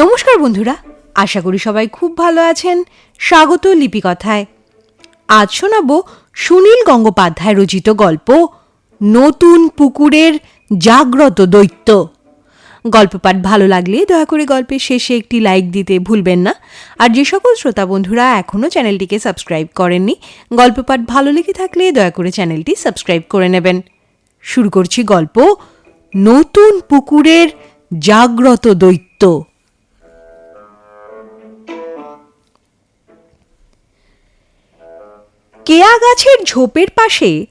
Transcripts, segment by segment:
নমস্কার বন্ধুরা, আশা করি সবাই খুব ভালো আছেন। স্বাগত লিপিকথায়। আজ শোনাব সুনীল গঙ্গোপাধ্যায় রচিত গল্প, নতুন পুকুরের জাগ্রত দৈত্য। গল্প পাঠ ভালো লাগলে দয়া করে গল্পের শেষে একটি লাইক দিতে ভুলবেন না। আর যে সকল শ্রোতা বন্ধুরা এখনও চ্যানেলটিকে সাবস্ক্রাইব করেননি গল্প পাঠ ভালো লেগে থাকলে দয়া করে চ্যানেলটি সাবস্ক্রাইব করে নেবেন। শুরু করছি গল্প, নতুন পুকুরের জাগ্রত দৈত্য। কেয়া গাছের ঝোপের পাশে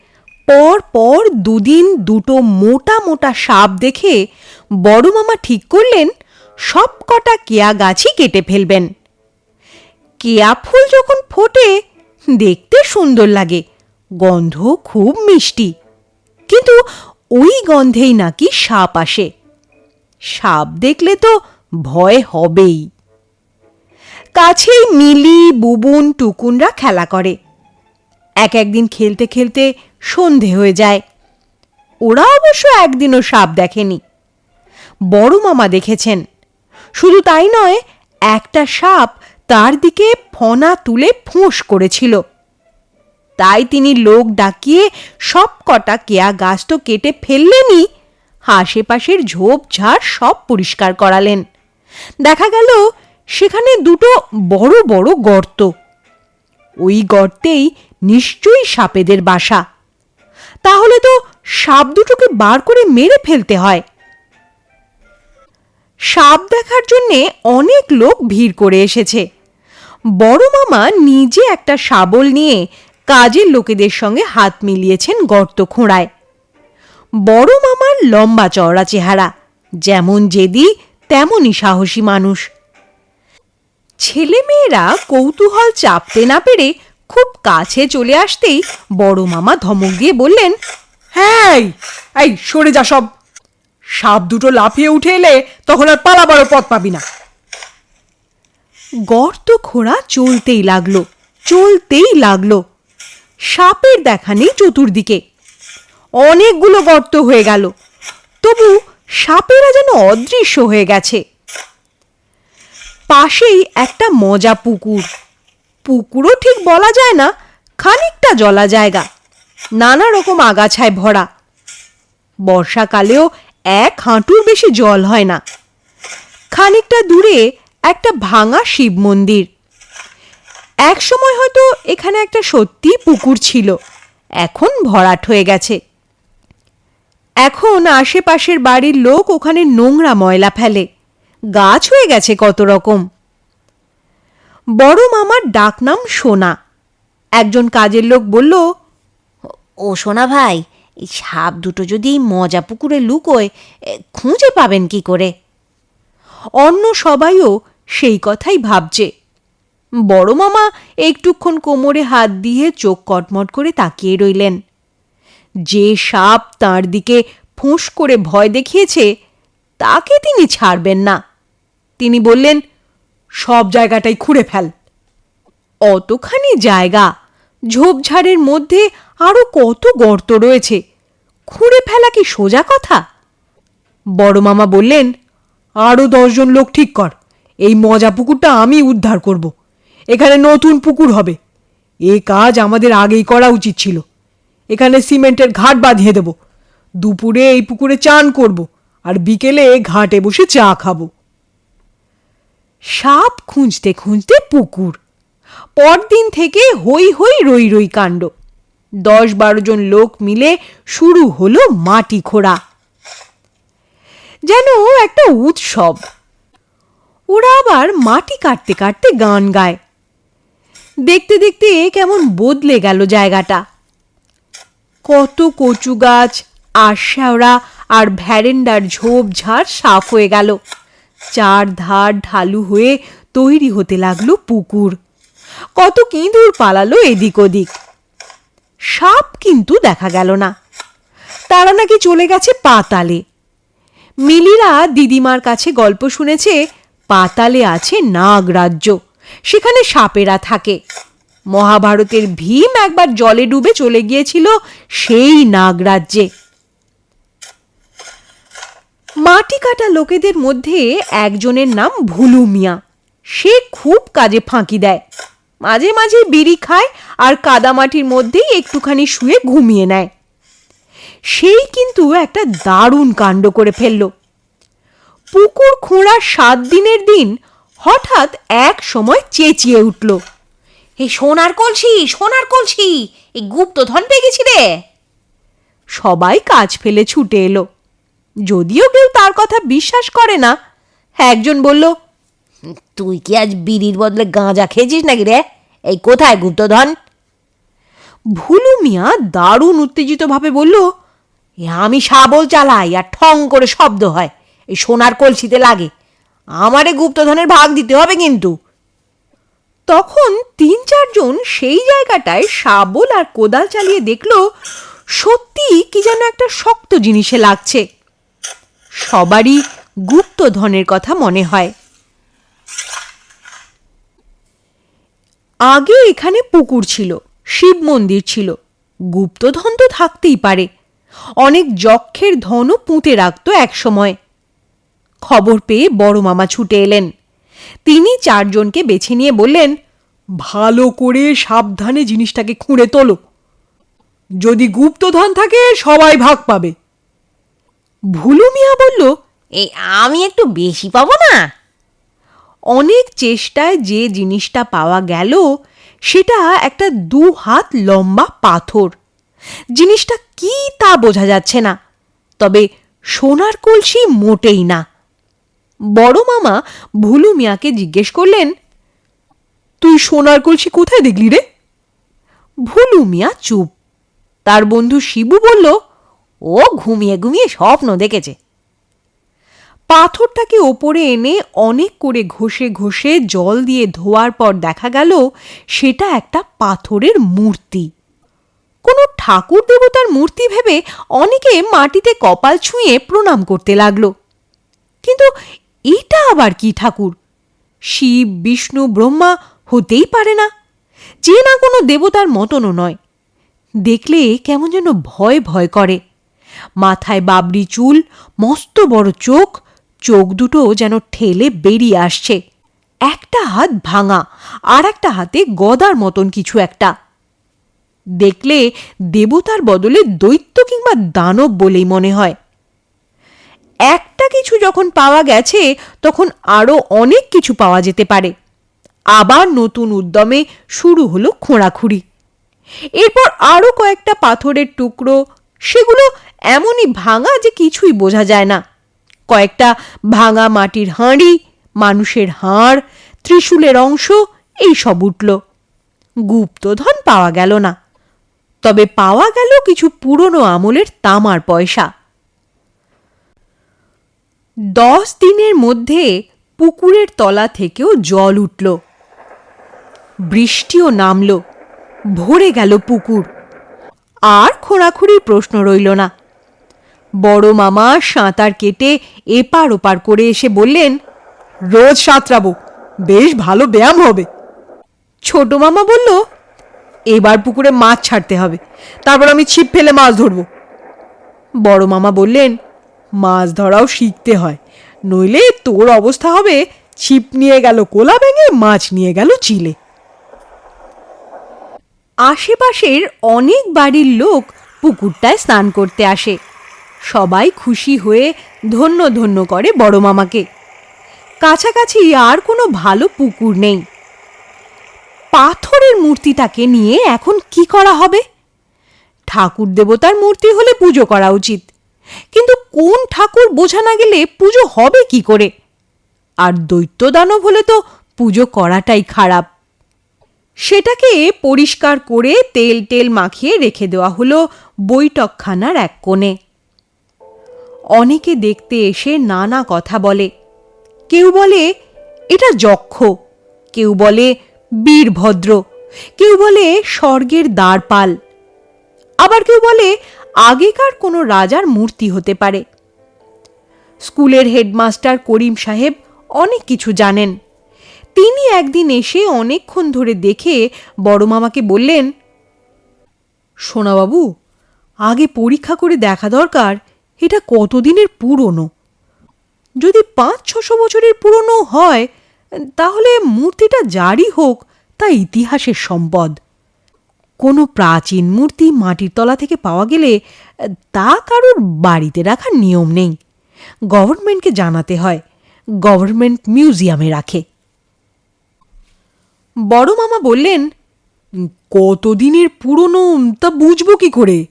পর পর দুদিন দুটো মোটা মোটা সাপ দেখে বড় মামা ঠিক করলেন, সব কটা কেয়া গাছই কেটে ফেলবেন। কেয়া ফুল যখন ফোটে, দেখতে সুন্দর লাগে, গন্ধ খুব মিষ্টি। কিন্তু ওই গন্ধেই নাকি সাপ আসে। সাপ দেখলে তো ভয় হবেই। কাছেই মিলি, বুবুন, টুকুনরা খেলা করে। এক একদিন খেলতে খেলতে সন্ধে হয়ে যায়। ওরা অবশ্য একদিনও সাপ দেখেনি। বড় মামা দেখেছেন। শুধু তাই নয়, একটা সাপ তার দিকে ফনা তুলে ফোঁস করেছিল। তাই তিনি লোক ডাকিয়ে সব কটা কেয়া গাছ তো কেটে ফেললেনই, আশেপাশের ঝোপ ঝাড় সব পরিষ্কার করালেন। দেখা গেল, সেখানে দুটো বড় বড় গর্ত। ওই গর্তেই নিশ্চয়ই সাপেদের বাসা। তাহলে তো সাপ দুটোকে বার করে মেরে ফেলতে হয়। সাপ দেখার জন্যে অনেক লোক ভিড় করে এসেছে। বড় মামা নিজে একটা শাবল নিয়ে কাজের লোকেদের সঙ্গে হাত মিলিয়েছেন গর্ত খোঁড়ায়। বড় মামার লম্বা চওড়া চেহারা, যেমন জেদি, তেমনই সাহসী মানুষ। ছেলেমেয়েরা কৌতূহল চাপতে না পেরে খুব কাছে চলে আসতেই বড় মামা ধমক দিয়ে বললেন হ্যাঁ এই, সরে যা সব। সাপ দুটো লাফিয়ে উঠে এলে তখন আর পালাবারও পথ পাবি না। গর্ত খোঁড়া চলতেই লাগল চলতেই লাগল। সাপের দেখা নেই চতুর্দিকে। অনেকগুলো গর্ত হয়ে গেল। তবু সাপেরা যেন অদৃশ্য হয়ে গেছে। পাশেই একটা মজা পুকুর। পুকুরও ঠিক বলা যায় না, খানিকটা জলা জায়গা। নানা রকম আগাছায় ভরা। বর্ষাকালেও এক হাঁটুর বেশি জল হয় না। খানিকটা দূরে একটা ভাঙা শিব মন্দির। এক সময় হয়তো এখানে একটা সত্যি পুকুর ছিল, এখন ভরাট হয়ে গেছে। এখন আশেপাশের বাড়ির লোক ওখানে নোংরা ময়লা ফেলে। গাছ হয়ে গেছে কত রকম। বড় মামার ডাকনাম সোনা। একজন কাজের লোক বলল, ও সোনা ভাই, এই সাপ দুটো যদি মজা পুকুরে লুকোয় খুঁজে পাবেন কি করে? অন্য সবাইও সেই কথাই ভাবছে। বড় মামা একটুক্ষণ কোমরে হাত দিয়ে চোখ কটমট করে তাকিয়ে রইলেন। যে সাপ তার দিকে ফোঁস করে ভয় দেখিয়েছে, তাকে তিনি ছাড়বেন না। তিনি বললেন সব জায়গাটাই খুঁড়ে ফেল। অতখানি জায়গা। ঝোপঝাড়ের মধ্যে আরও কত গর্ত রয়েছে। খুঁড়ে ফেলা কি সোজা কথা? বড় মামা বললেন আরও দশজন লোক ঠিক কর। এই মজা পুকুরটা আমি উদ্ধার করব। এখানে নতুন পুকুর হবে। এ কাজ আমাদের আগেই করা উচিত ছিল। এখানে সিমেন্টের ঘাট বাঁধিয়ে দেব। দুপুরে এই পুকুরে চান করব। আর বিকেলে ঘাটে বসে চা খাব। সাপ খুঁজতে খুঁজতে পুকুর। পরদিন থেকে হই হই রই রই কাণ্ড। দশ বারো জন লোক মিলে শুরু হলো মাটি খোঁড়া। যেন একটা উৎসব। ওরা আবার মাটি কাটতে কাটতে গান গায়। দেখতে দেখতে কেমন বদলে গেল জায়গাটা। কত কচু গাছ আর শ্যাওড়া, আর ভ্যারেন্ডার ঝোপঝাড় সাফ হয়ে গেল। চার ধার ঢালু হয়ে তৈরি হতে লাগল পুকুর। কত কিঁদুর পালালো এদিক ওদিক। সাপ কিন্তু দেখা গেল না। তারা নাকি চলে গেছে পাতালে। মিলিরা দিদিমার কাছে গল্প শুনেছে, পাতালে আছে নাগরাজ্য সেখানে সাপেরা থাকে। মহাভারতের ভীম একবার জলে ডুবে চলে গিয়েছিল সেই নাগরাজ্যে মাটি কাটা লোকেদের মধ্যে একজনের নাম ভুলু মিয়া। সে খুব কাজে ফাঁকি দেয়। মাঝে মাঝে বিড়ি খায় আর কাদামাটির মধ্যেই একটুখানি শুয়ে ঘুমিয়ে নেয়। সেই কিন্তু একটা দারুণ কাণ্ড করে ফেলল। পুকুর খোঁড়ার সাত দিনের দিন হঠাৎ এক সময় চেঁচিয়ে উঠল। এই সোনার কলসি সোনার কলসি, এই গুপ্তধন পেয়ে গেছি রে! সবাই কাজ ফেলে ছুটে এলো। যদিও কেউ তার কথা বিশ্বাস করে না। একজন বলল, তুই কি আজ বিড়ির বদলে গাঁজা খেয়েছিস নাকি রে? এই কোথায় গুপ্তধন? ভুলু মিয়া দারুণ উত্তেজিতভাবে বলল আমি শাবল চালাই আর ঠং করে শব্দ হয়। এই সোনার কলসিতে লাগে। আমারে গুপ্তধনের ভাগ দিতে হবে কিন্তু। তখন তিন চারজন সেই জায়গাটায় শাবল আর কোদাল চালিয়ে দেখল সত্যি কি যেন একটা শক্ত জিনিসে লাগছে। সবারই গুপ্তধনের কথা মনে হয়। আগে এখানে পুকুর ছিল, শিব মন্দির ছিল। গুপ্তধন তো থাকতেই পারে। অনেক যক্ষের ধনও পুঁতে রাখতো একসময়। খবর পেয়ে বড় মামা ছুটে এলেন। তিনি চারজনকে বেছে নিয়ে বললেন, ভালো করে সাবধানে জিনিসটাকে খুঁড়ে তোলো। যদি গুপ্তধন থাকে, সবাই ভাগ পাবে। ভুলু মিয়া বলল এই আমি একটু বেশি পাবো না? অনেক চেষ্টায় যে জিনিসটা পাওয়া গেল সেটা একটা দু হাত লম্বা পাথর। জিনিসটা কি তা বোঝা যাচ্ছে না তবে সোনার কলসি মোটেই না। বড় মামা ভুলু মিয়াকে জিজ্ঞেস করলেন তুই সোনার কলসি কোথায় দেখলি রে? ভুলু মিয়া চুপ। তার বন্ধু শিবু বলল ও ঘুমিয়ে ঘুমিয়ে স্বপ্ন দেখেছে। পাথরটাকে ওপরে এনে অনেক করে ঘষে ঘষে জল দিয়ে ধোয়ার পর দেখা গেল সেটা একটা পাথরের মূর্তি। কোনো ঠাকুর দেবতার মূর্তি ভেবে অনেকে মাটিতে কপাল ছুঁয়ে প্রণাম করতে লাগল। কিন্তু এটা আবার কি ঠাকুর? শিব, বিষ্ণু, ব্রহ্মা হতেই পারে না। যে না কোনো দেবতার মতনও নয়। দেখলে কেমন যেন ভয় ভয় করে। মাথায় বাবরি চুল, মস্ত বড় চোখ চোখ দুটো যেন ঠেলে বেরিয়ে আসছে। একটা হাত ভাঙা, আর একটা হাতে গদার মতন কিছু একটা। দেখলে দেবতার বদলে দৈত্য কিংবা দানব বলেই মনে হয়। একটা কিছু যখন পাওয়া গেছে, তখন আরও অনেক কিছু পাওয়া যেতে পারে। আবার নতুন উদ্যমে শুরু হলো খোঁড়াখুঁড়ি। এরপর আরও কয়েকটা পাথরের টুকরো সেগুলো এমনই ভাঙা যে কিছুই বোঝা যায় না। কয়েকটা ভাঙা মাটির হাঁড়ি, মানুষের হাড়, ত্রিশূলের অংশ, এই সব উঠল। গুপ্তধন পাওয়া গেল না। তবে পাওয়া গেল কিছু পুরনো আমলের তামার পয়সা। দশ দিনের মধ্যে পুকুরের তলা থেকেও জল উঠল। বৃষ্টিও নামল। ভরে গেল পুকুর। আর খোঁড়াখুড়ির প্রশ্ন রইল না। বড় মামা সাঁতার কেটে এপার ওপার করে এসে বললেন, রোজ সাঁতরাবো, বেশ ভালো ব্যায়াম হবে। ছোট মামা বলল, এবার পুকুরে মাছ ছাড়তে হবে, তারপর আমি ছিপ ফেলে মাছ ধরবো। বড় মামা বললেন, মাছ ধরাও শিখতে হয়, নইলে তোর অবস্থা হবে, ছিপ নিয়ে গেল কোলা ভেঙে মাছ নিয়ে গেল চিলে। আশেপাশের অনেক বাড়ির লোক পুকুরটায় স্নান করতে আসে। সবাই খুশি হয়ে ধন্য ধন্য করে বড় মামাকে। কাছাকাছি আর কোনো ভালো পুকুর নেই। পাথরের মূর্তিটাকে নিয়ে এখন কি করা হবে? ঠাকুর দেবতার মূর্তি হলে পুজো করা উচিত। কিন্তু কোন ঠাকুর বোঝা না গেলে পুজো হবে কি করে? আর দৈত্য দানব হলে তো পুজো করাটাই খারাপ। সেটাকে পরিষ্কার করে তেল টেল মাখিয়ে রেখে দেওয়া হলো বৈঠকখানার এক কোণে। অনেকে দেখতে এসে নানা কথা বলে। কেউ বলে, এটা যক্ষ। কেউ বলে, বীরভদ্র। কেউ বলে, স্বর্গের দ্বারপাল। আবার কেউ বলে, আগেকার কোনো রাজার মূর্তি হতে পারে। স্কুলের হেডমাস্টার করিম সাহেব অনেক কিছু জানেন। তিনি একদিন এসে অনেকক্ষণ ধরে দেখে বড় মামাকে বললেন সোনাবাবু আগে পরীক্ষা করে দেখা দরকার, এটা কতদিনের পুরনো? যদি পাঁচ, ছশো বছরের পুরনো হয়, তাহলে মূর্তিটা জারি হোক, তা ইতিহাসের সম্পদ। কোনো প্রাচীন মূর্তি মাটির তলা থেকে পাওয়া গেলে, তা কারোর বাড়িতে রাখার নিয়ম নেই। গভর্নমেন্টকে জানাতে হয়, গভর্নমেন্ট মিউজিয়ামে রাখে। বড় মামা বললেন, কতদিনের পুরনো, তা বুঝব কি করে?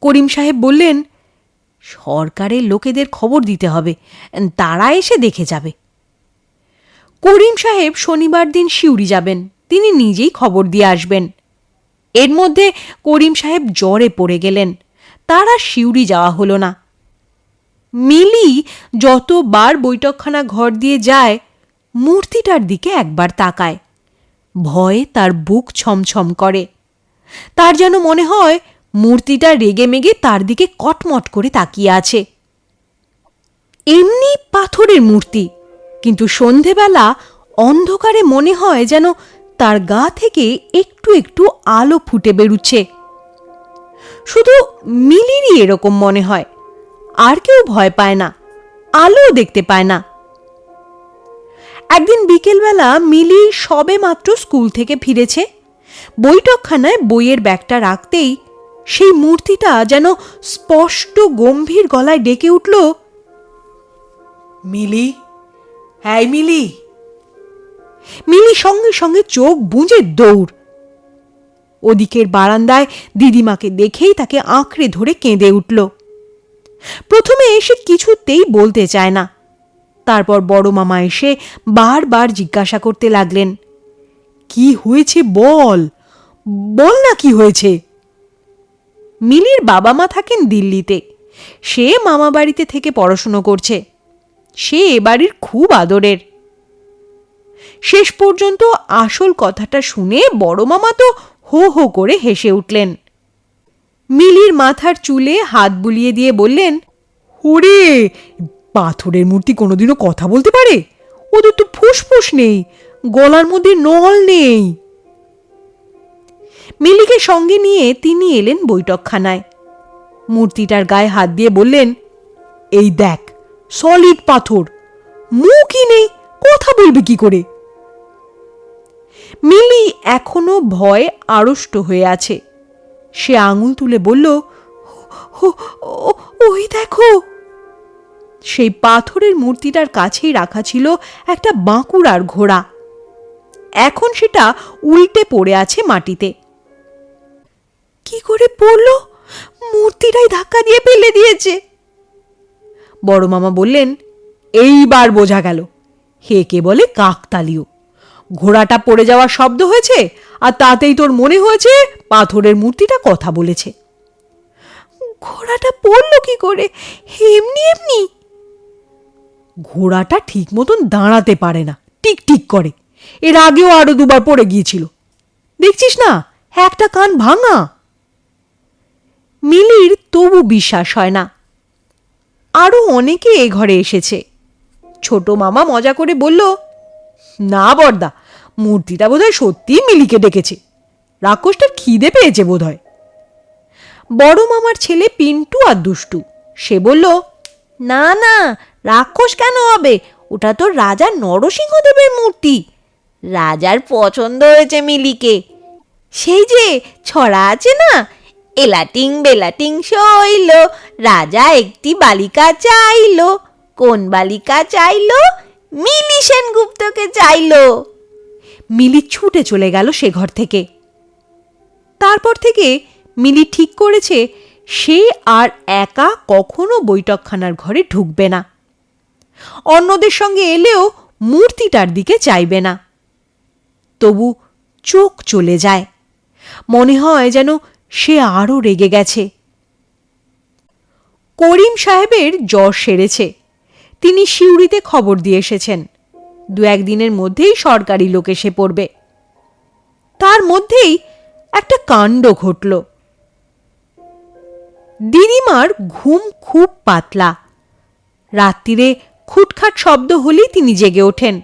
করিম সাহেব বললেন, সরকারের লোকেদের খবর দিতে হবে, তারা এসে দেখে যাবে। করিম সাহেব শনিবার দিন সিউড়ি যাবেন, তিনি নিজেই খবর দিয়ে আসবেন। এর মধ্যে করিম সাহেব জ্বরে পড়ে গেলেন, তারা সিউড়ি যাওয়া হলো না। মিলি যতবার বৈঠকখানা ঘর দিয়ে যায়, মূর্তিটার দিকে একবার তাকায়। ভয়ে তার বুক ছমছম করে। তার যেন মনে হয় মূর্তিটা রেগে মেগে তার দিকে কটমট করে তাকিয়ে আছে। এমনি পাথরের মূর্তি, কিন্তু সন্ধেবেলা অন্ধকারে মনে হয় যেন তার গা থেকে একটু একটু আলো ফুটে বেরুচ্ছে। শুধু মিলিরই এরকম মনে হয়, আর কেউ ভয় পায় না আলো দেখতে পায় না। একদিন বিকেলবেলা মিলি সবে মাত্র স্কুল থেকে ফিরেছে। বৈঠকখানায় বইয়ের ব্যাগটা রাখতেই সেই মূর্তিটা যেন স্পষ্ট গম্ভীর গলায় ডেকে উঠল, মিলি হ্যাঁ মিলি। মিলি সঙ্গে সঙ্গে চোখ বুঁজে দৌড়। ওদিকের বারান্দায় দিদিমাকে দেখেই তাকে আঁকড়ে ধরে কেঁদে উঠল। প্রথমে এসে কিছুতেই বলতে চায় না। তারপর বড় মামা এসে বারবার জিজ্ঞাসা করতে লাগলেন, কি হয়েছে বল? বল না কি হয়েছে? মিলির বাবা মা থাকেন দিল্লিতে। সে মামা বাড়িতে থেকে পড়াশুনো করছে। সে এ বাড়ির খুব আদরের। শেষ পর্যন্ত আসল কথাটা শুনে বড় মামা তো হো হো করে হেসে উঠলেন। মিলির মাথার চুলে হাত বুলিয়ে দিয়ে বললেন, ওরে পাথরের মূর্তি কোনোদিনও কথা বলতে পারে? ওদের তো ফুসফুস নেই, গলার মধ্যে নল নেই। মিলিকে সঙ্গে নিয়ে তিনি এলেন বৈঠকখানায়। মূর্তিটার গায়ে হাত দিয়ে বললেন, এই দেখ সলিড পাথর, মুখই নেই, কথা বলবে কি করে? মিলি এখনও ভয়ে আড়ষ্ট হয়ে আছে। সে আঙুল তুলে বলল "ও- ও- ওই দেখো। সেই পাথরের মূর্তিটার কাছেই রাখা ছিল একটা বাঁকুড়ার ঘোড়া। এখন সেটা উল্টে পড়ে আছে মাটিতে। কি করে পড়ল? মূর্তিটাই ধাক্কা দিয়ে ফেলে দিয়েছে। বড় মামা বললেন, এইবার বোঝা গেল। হেকে বলে কাকতালিও ঘোড়াটা পড়ে যাওয়ার শব্দ হয়েছে আর তাতেই তোর মনে হয়েছে পাথরের মূর্তিটা কথা বলেছে। ঘোড়াটা পড়ল কি করে? এমনি এমনি ঘোড়াটা ঠিক মতন দাঁড়াতে পারে না, টিক টিক করে। এর আগেও আরও দুবার পড়ে গিয়েছিল। দেখছিস না? একটা কান ভাঙা। মিলির তবু বিশ্বাস হয় না। আরও অনেকে এ ঘরে এসেছে। ছোট মামা মজা করে বলল, না বর্দা, মূর্তিটা বোধহয় সত্যিই মিলিকে ডেকেছে। রাক্ষসটার খিদে পেয়েছে বোধহয়। বড় মামার ছেলে পিন্টু আর দুষ্টু, সে বলল, না না রাক্ষস কেন হবে? ওটা তো রাজা নরসিংহদেবের মূর্তি। রাজার পছন্দ হয়েছে মিলিকে। সেই যে ছড়া আছে না? এলাটিং বেলাটিং শৈল, রাজা একটি বালিকা চাইল। কোন বালিকা চাইল? মিলি সেনগুপ্তকে চাইল। মিলি ছুটে চলে গেল সে ঘর থেকে। তারপর থেকে মিলি ঠিক করেছে, সে আর একা কখনো বৈঠকখানার ঘরে ঢুকবে না। অন্যদের সঙ্গে এলেও মূর্তিটার দিকে চাইবে না। তবু চোখ চলে যায়। মনে হয় যেন সে আরও রেগে গেছে। করিম সাহেবের জ্বর সেরেছে। তিনি সিউড়িতে খবর দিয়ে এসেছেন। দু একদিনের মধ্যেই সরকারি লোক এসে পড়বে। তার মধ্যেই একটা কাণ্ড ঘটল। দিদিমার ঘুম খুব পাতলা। রাত্রিরে খুটখাট শব্দ হলেই তিনি জেগে ওঠেন।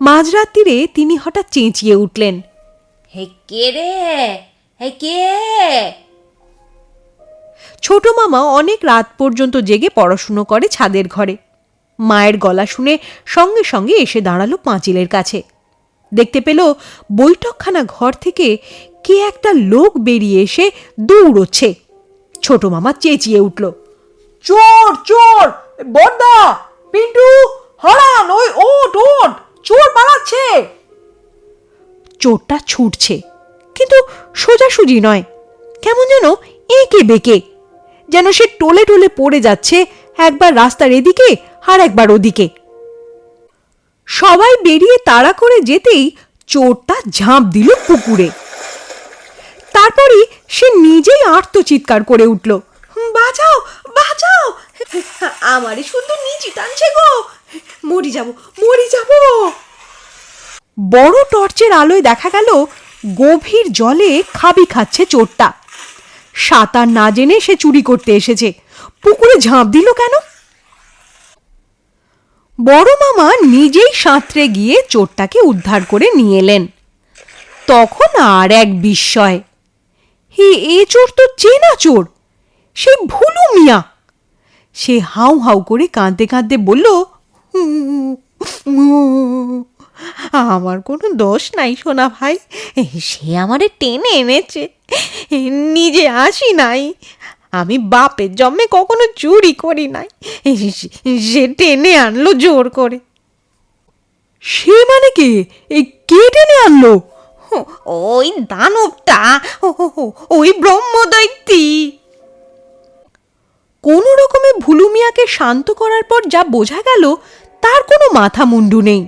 মাঝরাত্রিরে তিনি হঠাৎ চেঁচিয়ে উঠলেন হে কে রে? হে কে? ছোট মামা অনেক রাত পর্যন্ত জেগে পড়াশুনো করে ছাদের ঘরে। মায়ের গলা শুনে সঙ্গে সঙ্গে এসে দাঁড়াল পাঁচিলের কাছে। দেখতে পেল বৈঠকখানা ঘর থেকে কে একটা লোক বেরিয়ে এসে দৌড়চ্ছে। ছোট মামা চেঁচিয়ে উঠল চোর চোর! বড়দা পিন্টু, হারান, ওই ওট ওট চোর পালাচ্ছে! চোরটা ছুটছে, কিন্তু সোজাসুজি নয়। কেমন যেন এঁকে বেঁকে, যেন সে টোলে টোলে পড়ে যাচ্ছে, একবার রাস্তার এদিকে আর একবার ওদিকে। সবাই বেরিয়ে তাড়া করে যেতেই চোরটা ঝাঁপ দিল পুকুরে। তারপরই সে নিজেই আর্তচিৎকার করে উঠল। আমারে শুধু নিচি টানছে গো। মরি যাব মরি যাব। বড় টর্চের আলোয় দেখা গেল গভীর জলে খাবি খাচ্ছে চোরটা। সাঁতার না জেনে সে চুরি করতে এসেছে। পুকুরে ঝাঁপ দিল কেন? বড় মামা নিজেই সাঁতরে গিয়ে চোরটাকে উদ্ধার করে নিয়ে এলেন। তখন আর এক বিস্ময়। হে, এ চোর তো চেনা চোর। সেই ভুলু মিয়া। সে হাউ হাউ করে কাঁদতে কাঁদতে বলল আমার কোনো দোষ নাই সোনা ভাই সে আমারে টেনে এনেছে নিজে আসি নাই। আমি বাপের জন্মে কখনো চুরি করি নাই সে টেনে আনলো জোর করে। সে মানে কে? কে টেনে আনলো? ওই দানবটা ওই ব্রহ্মদৈত্যী। কোনো রকমে ভুলু মিয়াকে শান্ত করার পর যা বোঝা গেল, তার কোনো মাথা মুন্ডু নেই।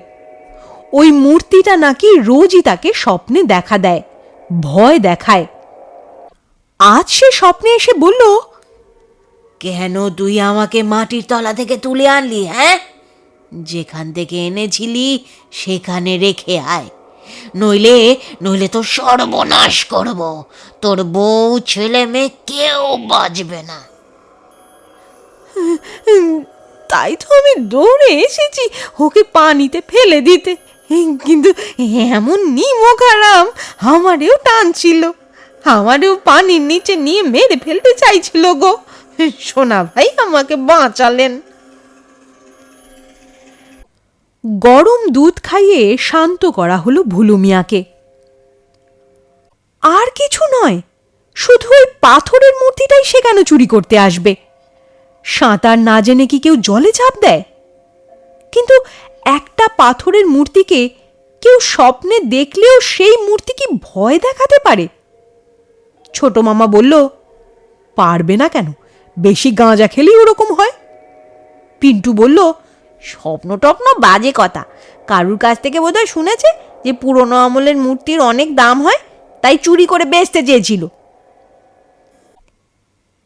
ওই মূর্তিটা নাকি রোজই তাকে স্বপ্নে দেখা দেয়, ভয় দেখায়। আজ সে স্বপ্নে এসে বলল, কেন তুই আমাকে মাটির তলা থেকে তুলে আনলি হ্যাঁ? যেখান থেকে এনেছিলি, সেখানে রেখে আয়। নইলে নইলে তো সর্বনাশ করব। তোর বউ, ছেলে, মেয়ে কেউ বাঁচবে না। তাই তো আমি দৌড়ে এসেছি, ওকে পানিতে ফেলে দিতে। কিন্তু এমন নিমখারাম আমারেও টানছিল আমারেও পানির নিচে নিয়ে মেরে ফেলতে চাইছিল গো। সোনা ভাই আমাকে বাঁচালেন। গরম দুধ খাইয়ে শান্ত করা হলো ভুলুমিয়াকে আর কিছু নয়, শুধু ওই পাথরের মূর্তিটাই সে কেন চুরি করতে আসবে? সাঁতার না জেনে কি কেউ জলে চাপ দেয়? কিন্তু একটা পাথরের মূর্তিকে কেউ স্বপ্নে দেখলেও সেই মূর্তি কি ভয় দেখাতে পারে? ছোট মামা বলল, পারবে না কেন? বেশি গাঁজা খেলেই ওরকম হয়? পিন্টু বলল স্বপ্ন টপ্ন বাজে কথা। কারুর কাছ থেকে বোধহয় শুনেছে যে পুরনো আমলের মূর্তির অনেক দাম হয়, তাই চুরি করে বেচতে চেয়েছিল।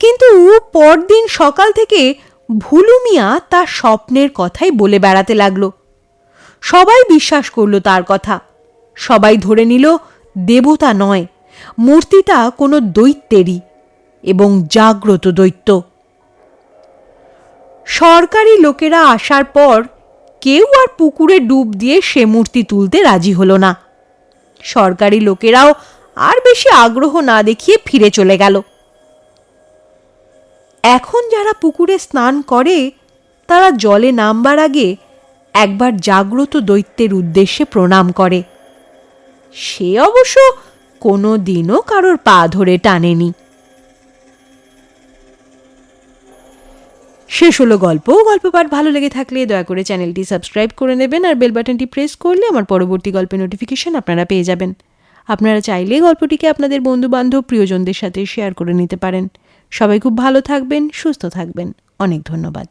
কিন্তু পরদিন সকাল থেকে ভুলু মিয়া তার স্বপ্নের কথাই বলে বেড়াতে লাগল। সবাই বিশ্বাস করল তার কথা। সবাই ধরে নিল, দেবতা নয়, মূর্তিটা কোনো দৈত্যেরই এবং জাগ্রত দৈত্য। সরকারি লোকেরা আসার পর কেউ আর পুকুরে ডুব দিয়ে সে মূর্তি তুলতে রাজি হলো না। সরকারি লোকেরাও আর বেশি আগ্রহ না দেখিয়ে ফিরে চলে গেল। এখন যারা পুকুরে স্নান করে, তারা জলে নামবার আগে একবার জাগ্রত দৈত্যের উদ্দেশ্যে প্রণাম করে। সে অবশ্য কোনো দিনও কারোর পা ধরে টানেনি। শেষ হলো গল্প। গল্প পাঠ ভালো লেগে থাকলে দয়া করে চ্যানেলটি সাবস্ক্রাইব করে নেবেন আর বেল বাটনটি প্রেস করলে আমার পরবর্তী গল্পের নোটিফিকেশন আপনারা পেয়ে যাবেন। আপনারা চাইলে গল্পটিকে আপনাদের বন্ধু বান্ধব প্রিয়জনদের সাথে শেয়ার করে নিতে পারেন। সবাই খুব ভালো থাকবেন সুস্থ থাকবেন। অনেক ধন্যবাদ।